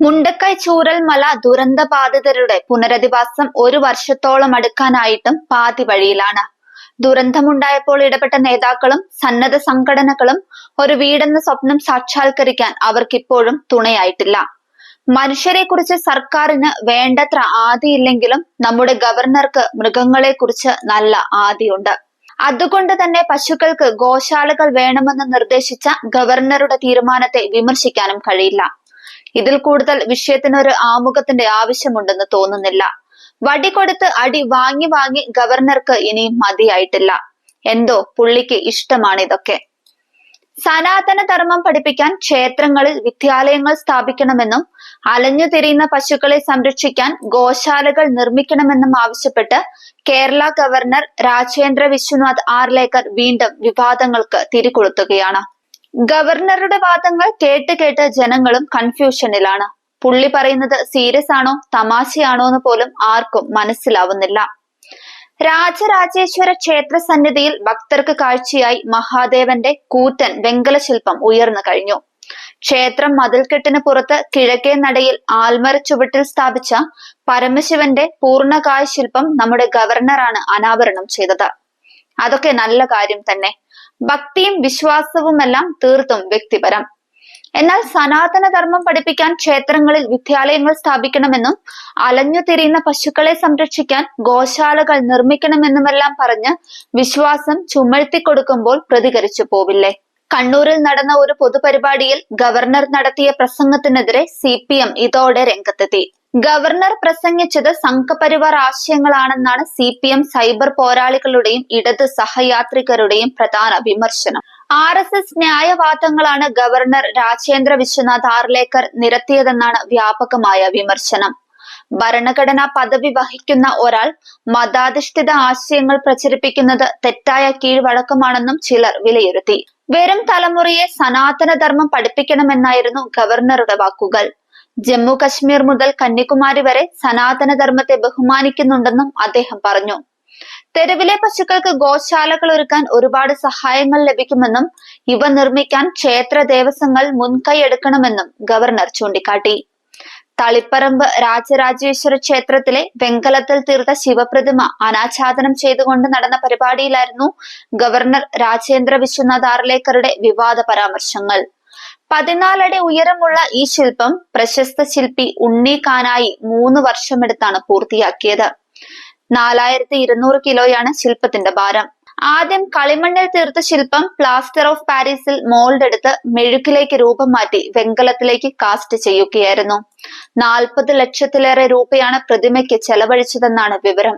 മുണ്ടക്കൈ ചൂരൽമല ദുരന്തബാധിതരുടെ പുനരധിവാസം ഒരു വർഷത്തോളം അടുക്കാനായിട്ടും പാതി വഴിയിലാണ്. ദുരന്തമുണ്ടായപ്പോൾ ഇടപെട്ട നേതാക്കളും സന്നദ്ധ സംഘടനകളും ഒരു വീടെന്ന സ്വപ്നം സാക്ഷാത്കരിക്കാൻ അവർക്കിപ്പോഴും തുണയായിട്ടില്ല. മനുഷ്യരെക്കുറിച്ച് സർക്കാരിന് വേണ്ടത്ര ആദിയില്ലെങ്കിലും നമ്മുടെ ഗവർണർക്ക് മൃഗങ്ങളെക്കുറിച്ച് നല്ല ആദിയുണ്ട്. അതുകൊണ്ട് തന്നെ പശുക്കൾക്ക് ഗോശാലകൾ വേണമെന്ന് നിർദ്ദേശിച്ച ഗവർണറുടെ തീരുമാനത്തെ വിമർശിക്കാനും കഴിയില്ല. ഇതിൽ കൂടുതൽ വിഷയത്തിനൊരു ആമുഖത്തിന്റെ ആവശ്യമുണ്ടെന്ന് തോന്നുന്നില്ല. വടി കൊടുത്ത് അടി വാങ്ങി വാങ്ങി ഗവർണർക്ക് ഇനിയും മതിയായിട്ടില്ല. എന്തോ പുള്ളിക്ക് ഇഷ്ടമാണ് ഇതൊക്കെ. സനാതന ധർമ്മം പഠിപ്പിക്കാൻ ക്ഷേത്രങ്ങളിൽ വിദ്യാലയങ്ങൾ സ്ഥാപിക്കണമെന്നും അലഞ്ഞു തിരിയുന്ന പശുക്കളെ സംരക്ഷിക്കാൻ ഗോശാലകൾ നിർമ്മിക്കണമെന്നും ആവശ്യപ്പെട്ട് കേരള ഗവർണർ രാജേന്ദ്ര വിശ്വനാഥ് ആർലേക്കർ വീണ്ടും വിവാദങ്ങൾക്ക് തിരികൊളുത്തുകയാണ്. ഗവർണറുടെ വാദങ്ങൾ കേട്ട് കേട്ട് ജനങ്ങളും കൺഫ്യൂഷനിലാണ് പുള്ളി പറയുന്നത് സീരിയസ് ആണോ തമാശയാണോ എന്ന് പോലും ആർക്കും മനസ്സിലാവുന്നില്ല. രാജരാജേശ്വര ക്ഷേത്ര സന്നിധിയിൽ ഭക്തർക്ക് കാഴ്ചയായി മഹാദേവന്റെ കൂറ്റൻ വെങ്കല ശില്പം ഉയർന്നു കഴിഞ്ഞു. ക്ഷേത്രം മതിൽക്കെട്ടിന് പുറത്ത് കിഴക്കേ നടയിൽ ആൽമര ചുവട്ടിൽ സ്ഥാപിച്ച പരമശിവന്റെ പൂർണകായ ശില്പം നമ്മുടെ ഗവർണറാണ് അനാവരണം ചെയ്തത്. അതൊക്കെ നല്ല കാര്യം തന്നെ. ഭക്തിയും വിശ്വാസവുമെല്ലാം തീർത്തും വ്യക്തിപരം. എന്നാൽ സനാതന ധർമ്മം പഠിപ്പിക്കാൻ ക്ഷേത്രങ്ങളിൽ വിദ്യാലയങ്ങൾ സ്ഥാപിക്കണമെന്നും അലഞ്ഞു തിരിയുന്ന പശുക്കളെ സംരക്ഷിക്കാൻ ഗോശാലകൾ നിർമ്മിക്കണമെന്നുമെല്ലാം പറഞ്ഞ് വിശ്വാസം ചുമഴ്ത്തി കൊടുക്കുമ്പോൾ പ്രതികരിച്ചു പോവില്ലേ? കണ്ണൂരിൽ നടന്ന ഒരു പൊതുപരിപാടിയിൽ ഗവർണർ നടത്തിയ പ്രസംഗത്തിനെതിരെ സി പി എം ഇതോടെ രംഗത്തെത്തി. ഗവർണർ പ്രസംഗിച്ചത് സംഘപരിവാർ ആശയങ്ങളാണെന്നാണ് സി പി എം സൈബർ പോരാളികളുടെയും ഇടത് സഹയാത്രികരുടെയും പ്രധാന വിമർശനം. ആർ എസ് എസ് ന്യായവാദങ്ങളാണ് ഗവർണർ രാജേന്ദ്ര വിശ്വനാഥ് ആർലേക്കർ നിരത്തിയതെന്നാണ് വ്യാപകമായ വിമർശനം. ഭരണഘടനാ പദവി വഹിക്കുന്ന ഒരാൾ മതാധിഷ്ഠിത ആശയങ്ങൾ പ്രചരിപ്പിക്കുന്നത് തെറ്റായ കീഴ്വഴക്കമാണെന്നും ചിലർ വിലയിരുത്തി. വരും തലമുറയെ സനാതനധർമ്മം പഠിപ്പിക്കണമെന്നായിരുന്നു ഗവർണറുടെ വാക്കുകൾ. ജമ്മു കശ്മീർ മുതൽ കന്യാകുമാരി വരെ സനാതനധർമ്മത്തെ ബഹുമാനിക്കുന്നുണ്ടെന്നും അദ്ദേഹം പറഞ്ഞു. തെരുവിലെ പശുക്കൾക്ക് ഗോശാലകൾ ഒരുക്കാൻ ഒരുപാട് സഹായങ്ങൾ ലഭിക്കുമെന്നും ഇവ നിർമ്മിക്കാൻ ക്ഷേത്ര ദേവസ്വങ്ങൾ മുൻകൈ എടുക്കണമെന്നും ഗവർണർ ചൂണ്ടിക്കാട്ടി. തളിപ്പറമ്പ് രാജരാജേശ്വര ക്ഷേത്രത്തിലെ വെങ്കലത്തിൽ തീർത്ത ശിവപ്രതിമ അനാച്ഛാദനം ചെയ്തുകൊണ്ട് നടന്ന പരിപാടിയിലായിരുന്നു ഗവർണർ രാജേന്ദ്ര വിശ്വനാഥ് ആർലേക്കറുടെ വിവാദ പരാമർശങ്ങൾ. പതിനാലടി ഉയരമുള്ള ഈ ശില്പം പ്രശസ്ത ശില്പി ഉണ്ണി കാനായി മൂന്ന് വർഷമെടുത്താണ് പൂർത്തിയാക്കിയത്. നാലായിരത്തി ഇരുന്നൂറ് കിലോയാണ് ശില്പത്തിന്റെ ഭാരം. ആദ്യം കളിമണ്ണിൽ തീർത്ത ശില്പം പ്ലാസ്റ്റർ ഓഫ് പാരീസിൽ മോൾഡ് എടുത്ത് മെഴുക്കിലേക്ക് രൂപം മാറ്റി വെങ്കലത്തിലേക്ക് കാസ്റ്റ് ചെയ്യുകയായിരുന്നു. നാൽപ്പത് ലക്ഷത്തിലേറെ രൂപയാണ് പ്രതിമയ്ക്ക് ചെലവഴിച്ചതെന്നാണ് വിവരം.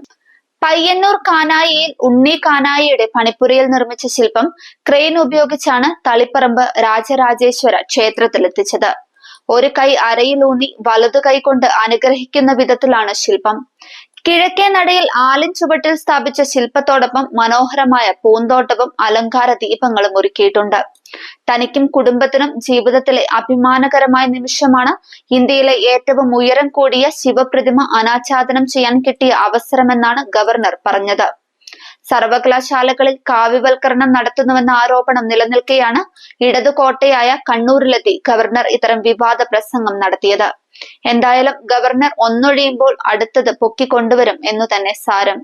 പയ്യന്നൂർ കാനായിയിൽ ഉണ്ണി കാനായിയുടെ പണിപ്പുരയിൽ നിർമ്മിച്ച ശില്പം ക്രെയിൻ ഉപയോഗിച്ചാണ് തളിപ്പറമ്പ് രാജരാജേശ്വര ക്ഷേത്രത്തിൽ ക്ഷേത്രത്തിലെത്തിച്ചത്. ഒരു കൈ അരയിലൂന്നി വലതു കൈ കൊണ്ട് അനുഗ്രഹിക്കുന്ന വിധത്തിലാണ് ശില്പം. കിഴക്കേ നടയിൽ ആലിൻ ചുവട്ടിൽ സ്ഥാപിച്ച ശില്പത്തോടൊപ്പം മനോഹരമായ പൂന്തോട്ടവും അലങ്കാര ദീപങ്ങളും ഒരുക്കിയിട്ടുണ്ട്. തനിക്കും കുടുംബത്തിനും ജീവിതത്തിലെ അഭിമാനകരമായ നിമിഷമാണ് ഇന്ത്യയിലെ ഏറ്റവും ഉയരം കൂടിയ ശിവപ്രതിമ അനാച്ഛാദനം ചെയ്യാൻ കിട്ടിയ അവസരമെന്നാണ് ഗവർണർ പറഞ്ഞത്. സർവകലാശാലകളിൽ കാവ്യവൽക്കരണം നടത്തുന്നുവെന്ന ആരോപണം നിലനിൽക്കെയാണ് ഇടതു കോട്ടയായ കണ്ണൂരിലെത്തി ഗവർണർ ഇത്തരം വിവാദ പ്രസംഗം നടത്തിയത്. എന്തായാലും ഗവർണർ ഒന്നൊഴിയുമ്പോൾ അടുത്തത് പൊക്കിക്കൊണ്ടുവരും എന്നു തന്നെ സാരം.